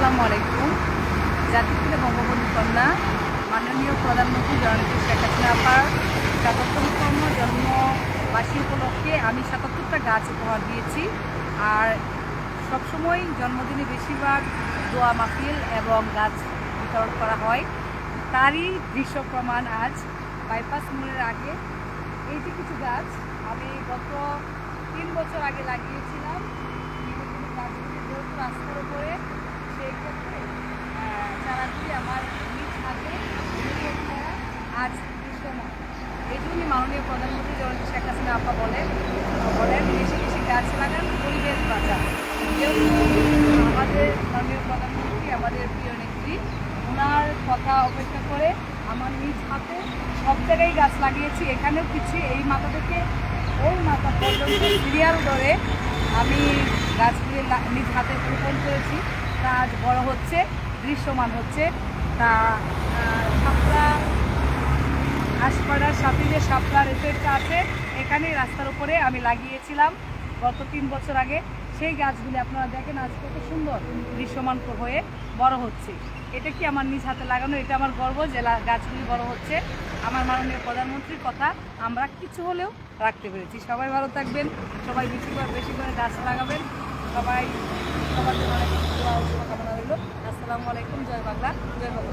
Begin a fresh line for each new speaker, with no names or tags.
আসসালামু আলাইকুম। জাতিপুরে বঙ্গবন্ধু কন্যা, মাননীয় প্রধানমন্ত্রী জননেত্রী শেখ হাসিনা আপার সাতাত্তরতম জন্মবার্ষিকী উপলক্ষে আমি সাতাত্তরটা গাছ উপহার দিয়েছি। আর সবসময় জন্মদিনে বেশিরভাগ দোয়া মাহফিল এবং গাছ বিতরণ করা হয়। তারই দৃশ্য প্রমাণ আজ বাইপাস মোড়ের আগে। এই যে কিছু গাছ আমি গত তিন বছর আগে লাগিয়েছিলাম। গাছগুলি যেহেতু রাস্তার উপরে সেই ক্ষেত্রে আহ, চারাগুলি আমার নিজ হাতে রোপণ করা আজ দৃশ্যমান এই জন্যই মাননীয় প্রধানমন্ত্রী জননেত্রী শেখ হাসিনা আপা বলেন বলেন বেশি বেশি গাছ লাগান, পরিবেশ বাঁচান। যেহেতু আমাদের মাননীয় প্রধানমন্ত্রী, আমাদের প্রিয় নেত্রী, ওনার কথা অপেক্ষা করে আমার নিজ হাতে সব জায়গায় গাছ লাগিয়েছি, এখানেও কিছু, এই মাথা থেকে ওই মাথা পর্যন্ত সিরিয়াল ধরে আমি গাছগুলি নিজ হাতে রোপণ করেছি, তা আজ বড় হচ্ছে, দৃশ্যমান হচ্ছে। তা সাপড়া যে সাপড়ার এফেক্টটা আছে। এখানে রাস্তার উপরে আমি লাগিয়েছিলাম গত তিন বছর আগে। সেই গাছগুলি আপনারা দেখেন আজ কত সুন্দর দৃশ্যমান হয়ে বড় হচ্ছে। এটা কি আমার নিজ হাতে লাগানো? এটা আমার গর্ব যে গাছগুলি বড় হচ্ছে। আমার মাননীয় প্রধানমন্ত্রীর কথা আমরা কিছু হলেও রাখতে পেরেছি। সবাই ভালো থাকবেন, সবাই বেশি করে বেশি করে গাছ লাগাবেন। সবাই সবার জন্য অনেক শুভকামনা রইল। আসসালামু আলাইকুম, জয় বাংলা জয় বাংলা।